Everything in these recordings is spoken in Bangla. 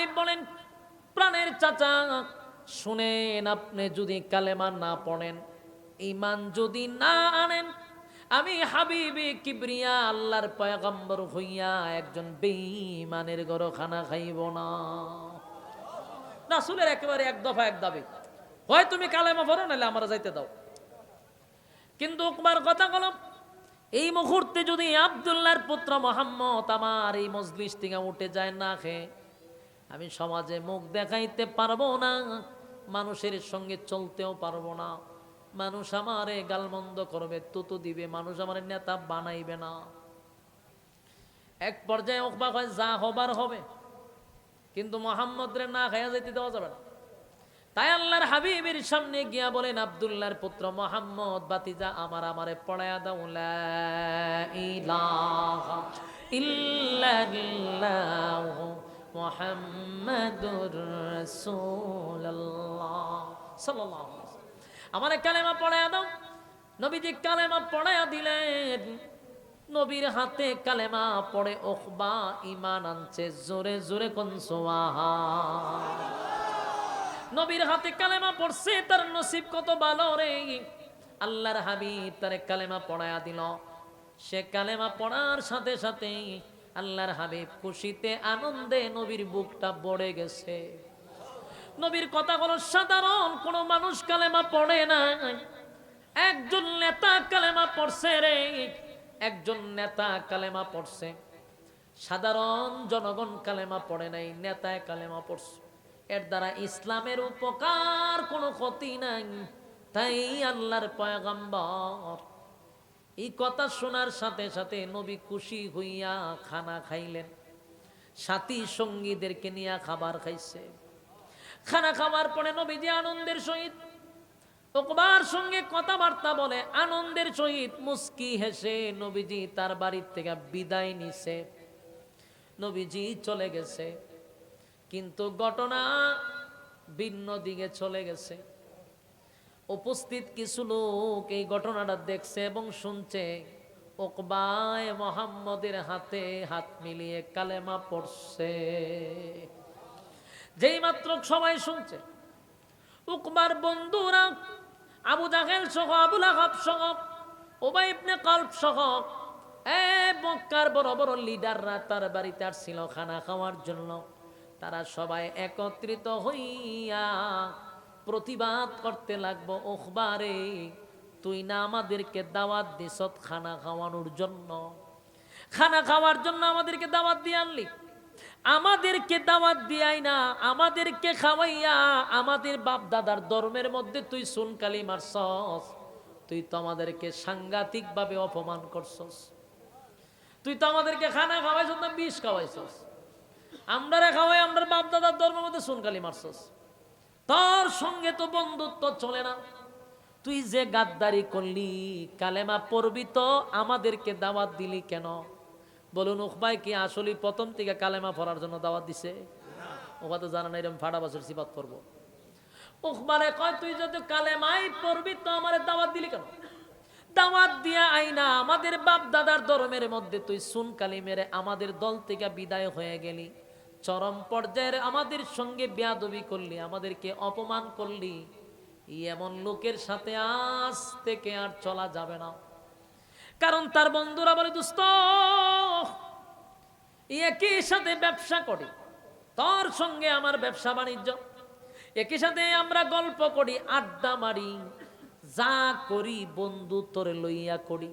হাবিব বলেন, প্রাণের চাচা, শুনেন আপনি যদি কালেমা না পড়েন ইমান যদি না আনেন, আমি হাবিবে কিবরিয়া আল্লাহর পয়গম্বর হইয়া একজন বেঈমানের গরো খানা খাইব না। রাসূলের একেবারে এক দফা এক দাবি, হয় তুমি কালেমা পড়ো, নাহলে আমরা যাইতে দাও। কিন্তু উকবার কথা কল এই মুহূর্তে যদি আবদুল্লাহর পুত্র মোহাম্মদ আমার এই মজলিস থেকে উঠে যায় না খেয়ে আমি সমাজে মুখ দেখাইতে পারব না, মানুষের সঙ্গে চলতেও পারব না। মানুষ আমারে গালমন্দ করবে, তুতু দিবে, মানুষ আমার নেতা বানাইবে না। এক পর্যায়ে ওকবা কয়, যা হবার হবে। কিন্তু মোহাম্মদ রে না খাইয়া যেতে দেওয়া যাবে না। তাই আল্লাহর হাবিবের সামনে গিয়া বলেন, আবদুল্লাহর পুত্র মোহাম্মদ বাতিজা, আমার আমারে পড়ায়া দাও ইলাহা ইল্লাল্লাহু মুহাম্মাদুর রাসূলুল্লাহ সাল্লাল্লাহু। আমারে কালেমা পড়ায়া দাও। নবীজি কালেমা পড়ায়া দিলেন। নবীর হাতে কালেমা পড়ে ওখবা ইমান আনছে, জোরে জোরে কোন সোয়াহা। নবীর হাতে কালেমা পড়ছে, তার নসিব কত ভালো রে। আল্লাহর হাবিব তারে কালেমা পড়ায়া দিল। সে কালেমা পড়ার সাথে সাথে আল্লাহর হাবিব খুশিতে আনন্দে নবীর বুকটা বড়ে গেছে। নবীর কথা সাধারণ, কোন মানুষ কালেমা পড়ে না একজন নেতা কালেমা পড়ছে রে, একজন নেতা কালেমা পড়ছে। সাধারণ জনগণ কালেমা পড়ে নাই নেতায় কালেমা পড়ছে। এর দ্বারা ইসলামের উপকার কোনো ক্ষতি নাই। তাই আল্লাহর পয়গাম্বর এই কথা শোনার সাথে সাথে নবী খুশি হইয়া খানা খাইলেন। সাথী সঙ্গীদেরকে নিয়ে খাবার খাইছে। খানা খাওয়ার পরে নবীজি আনন্দের সহিত ওকবার সঙ্গে কথাবার্তা বলে, আনন্দের সহিত মুস্কি হেসে নবীজি তার বাড়ির থেকে বিদায় নিছে। নবীজি চলে গেছে, কিন্তু ঘটনা ভিন্ন দিকে চলে গেছে। উপস্থিত কিছু লোক এই ঘটনাটা দেখছে এবং শুনছে। ওকবায় মোহাম্মদের হাতে হাত মিলিয়ে কালেমা পড়ছে। যেই মাত্র সবাই শুনছে উকবার বন্ধুরা, আবু জাহেল সহ, আবুল আহাব সহ, ওবাই ইবনে কল্প সহ, এ মক্কার বড় বড় লিডাররা তার বাড়িতে আসছিল খানা খাওয়ার জন্য। তারা সবাই একত্রিত হইয়া প্রতিবাদ করতে লাগবো ওখবারে তুই না আমাদেরকে দাওয়াত দিছত খানা খাওয়ানোর জন্য। খানা খাওয়ার জন্য আমাদেরকে দাওয়াত দিয়ে আনলি। আমাদেরকে দাওয়াত দিয়াই না, আমাদেরকে খাওয়াইয়া, আমাদের বাপ দাদার ধর্মের মধ্যে তুই সুনকালি মারছস। তুই তো আমাদেরকে সাংঘাতিক ভাবে অপমান করছস। তুই তো আমাদেরকে খানা খাওয়াইছস না বিষ খাওয়াইছস। আমরা খাওয়াই আমরা বাপ দাদার ধর্মের মধ্যে সুনকালি মারছস। তোর সঙ্গে তো বন্ধুত্ব চলে না। তুই যে গাদ্দারি করলি, কালেমা পড়বি তো আমাদেরকে দাওয়াত দিলি কেন? বলুন উখবাই কি আসলে প্রথম থেকে কালেমা পড়ার জন্য দাওয়াত দিছে? ওবা তো জানা না এরকম ফাড়া বছর সিপাত পড়ব। উখবারে কয়, তুই যদি কালেমাই পড়বি তো আমার দাওয়াত দিলি কেন? দাওয়াত দিয়া আইনা, আমাদের বাপ দাদার ধর্মের মধ্যে তুই সুন কালি মেরে আমাদের দল থেকে বিদায় হয়ে গেলি। চরম পর্যায়ের আমাদের সঙ্গে বেয়াদবি করলি, আমাদেরকে অপমান করলি, এমন লোকের সাথে আজ থেকে আর চলা যাবে না। কারণ তার বন্ধুরা বলে, দুস্ত, একই সাথে ব্যবসা করি, তোর সঙ্গে আমার ব্যবসা বাণিজ্য। একই সাথে আমরা গল্প করি, আড্ডা মারি, যা করি বন্ধু তোরে লইয়া করি।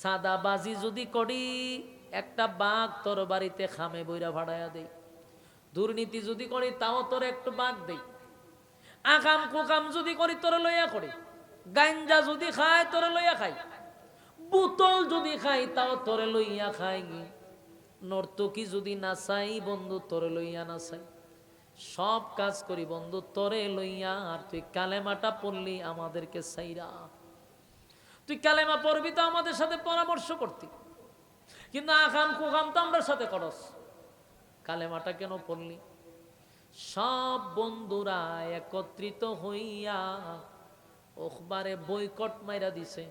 সাদাবাজি যদি করি একটা বাঘ তোর বাড়িতে খামে বইরা ভাড়াইয়া দেই। দুর্নীতি যদি করি, তাও তোর একটু বাঘ দেই। আকাম কুকাম যদি করি, তোর লইয়া করি। গাঞ্জা যদি খায়, তোর লইয়া খাই। বোতল যদি খাই, তাও তোরে লইয়া খাই নর্তকি যদি নাচাই বন্ধু তোরে লইয়া নাচাই সব কাজ করি, বন্ধু তোরে লইয়া। আর তুই কালেমাটা পড়লি আমাদেরকে সাইরা তুই কালেমা পড়বি তো আমাদের সাথে পরামর্শ করতি। কিন্তু আকাম কুকাম তো আমরা সাথে করস। কালেমাটা কেন পড়লি? সব বন্ধুরা একত্রিত হইয়া ওখবারে বইকট মাইরা দিছে।